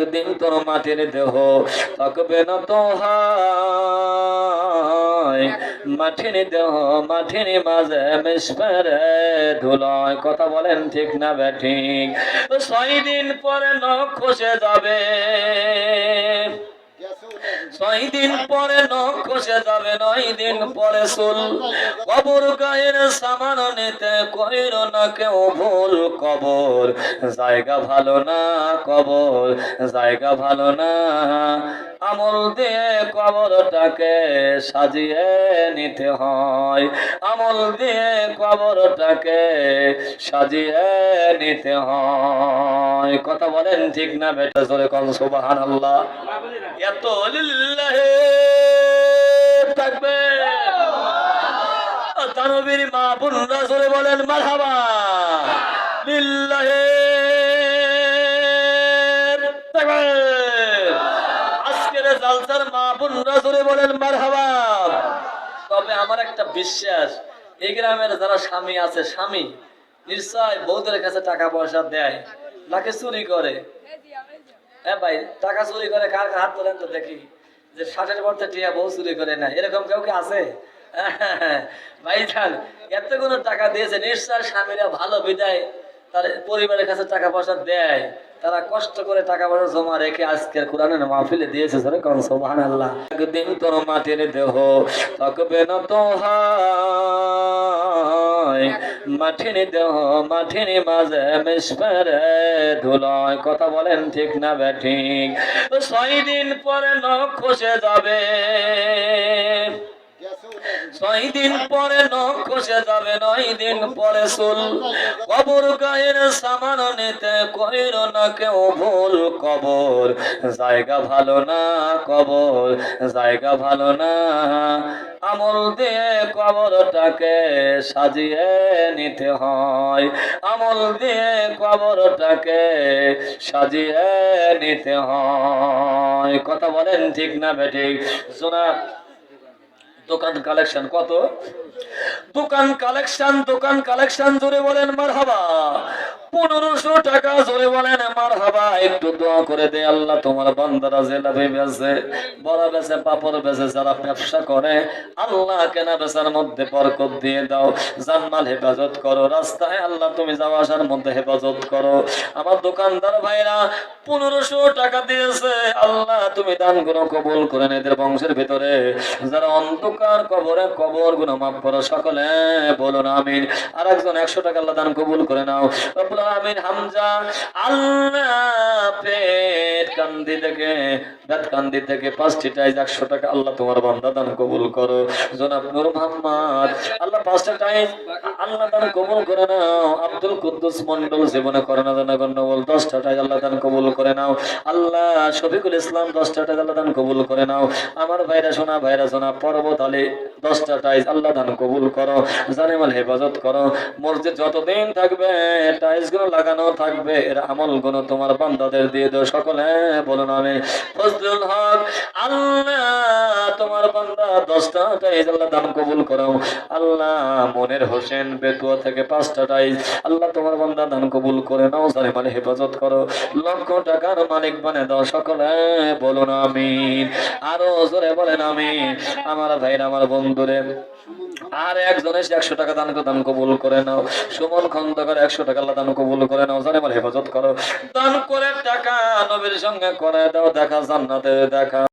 একদিন তোর মাটির দেহ থাকবে না তো মাটির দেহ, মাটির মাঝে মিশবে ধুলয়। কথা বলেন ঠিক না ব্যাঠিক ছয় দিন পরে নখ খসে যাবে। ছয় দিন পরে নখ খসে যাবে নয় দিন পরে চুল। কবর গায়ের সামান নিতে কইর না কেউ ভুল কবর। জায়গা ভালো না কবর জায়গা ভালো না। আমল দিয়ে কবরটাকে সাজিয়ে নিতে হয়। আমল দিয়ে কবরটাকে সাজিয়ে নিতে হয়। কথা বলেন ঠিক না বেটা জোরে কম সুবাহান আল্লাহ এত লিল্লাহে থাকবে তানবীর মা বোনরা জোরে বলেন, মারহাবা। লিল্লাহে থাকবে আজকের জালসার মা বোনরা জোরে বলেন, মারহাবা। তবে আমার একটা বিশ্বাস, এই গ্রামের যারা স্বামী আছে, স্বামী নিশ্চয় বৌদের কাছে টাকা পয়সা দেয়, নাকি চুরি করে? হ্যাঁ ভাই, টাকা চুরি কার কার হাত তোলেন তো দেখি। যে ষাটের পর টিয়া বউ চুরি করে না এরকম কেউ কি আছে? ভাই যান এত কোনো টাকা দিয়েছে, নিশ্চয় স্বামীরা ভালো বিদায়, তার পরিবারের কাছে টাকা পয়সা দেয়। তারা কষ্ট করে টাকা পয়সা জমা রেখে আজকের কোরআনের মাহফিলে দিয়েছে সরে কোন সোহান আল্লাহ একদিন তোর মাটির দেহ, থাকবে না তো মাটির দেহ, মাঠিনি মাঝে মিশবে ধুলয়। কথা বলেন ঠিক না ব্যাঠিক ছয় দিন পরে নখ খসে যাবে। ছয় দিন পরে নখ যাবে, নয় দিন পরে কবর গায়ের সামান নিতে কইর না কেউ ভুল কবর। জায়গা ভালো না কবর, জায়গা ভালো না। আমল দিয়ে কবরটাকে সাজিয়ে নিতে হয়। আমল দিয়ে কবরটাকে সাজিয়ে নিতে হয়। কথা বলেন ঠিক না বেঠিক শোনা দোকান কালেকশন কত? দোকান কালেকশন দোকান কালেকশন জোরে বলেন মার হাবা পনেরোশো টাকা জোরে বলেন মার হাবা একটু দোয়া করে দে আল্লাহ, তোমার বান্দারা জেলাপি বেছে বড় বেছে পাপড় বেছে যারা ব্যবসা করে, আল্লাহ কেনা বেচার মধ্যে বরকত দিয়ে দাও। জানমাল হেফাজত করো, রাস্তায় আল্লাহ তুমি যাওয়া আসার মধ্যে হেফাজত করো। আমার দোকানদার ভাইরা, পনেরোশো টাকা দিয়েছে, আল্লাহ তুমি দানগুলো কবুল করে নে এদের বংশের ভিতরে। যারা অন্ধকার কবরে কবরগুলো মাফ করো, সকলে বলুন আমিন। আর একজন একশো টাকা আল্লাহ দান কবুল করে নাও। রব্বুল আমিন হামজা, আল্লাহ কান্দি থেকে দাঁত কান্দি থেকে পাঁচটি টাইজ একশো টাকা আল্লাহ তোমার বান্দা দান কবুল করো। জনাব নূর মোহাম্মদ, আল্লাহ পাঁচটা টাইজ আল্লাহ দান কবুল করে নাও। আব্দুল কুদ্দুস মন্ডল জীবনে করোনা জনগণ বল দশটা টাইজ আল্লাহ দান কবুল করে নাও। আল্লাহ শফিকুল ইসলাম, দশটা টাইজ আল্লাহ দান কবুল করে নাও। আমার ভাইরা শোনা ভাইরা শোনা পর্বত আলী দশটা টাইজ আল্লাহ দান কবুল করো। জানেমাল হেফাজত করো। মসজিদ যতদিন থাকবে, টাইলসগুলো লাগানো থাকবে, এর আমলগুলো তোমার বান্দাদের দিয়ে দাও, সকলে বলুন আমি ফজলুল হক, আল্লাহ তোমার বান্দা দশটা টাইজ আল্লাহ দান কবুল করো আল্লাহ মনের হোসেন বেতুয়া থেকে পাঁচটা টাইজ আল্লাহ তোমার বান্দা দান কবুল করে নাও জানেমাল হেফাজত করো। লক্ষ টাকার মালিক বানে দাও, সকলে বলুন আমিন। আরও জোরে বলেন আমি আমার ভাইরা, আমার বন্ধুরে। আর একজন এসে একশো টাকা দান দান কবুল করে নাও। সুমন খন্দকার একশো টাকা আল্লাহ দান কবুল করে নাও। জানে মানে হেফাজত করো। দান করে টাকা নবীর সঙ্গে করে দাও। দেখা জান্নাতে দেখা।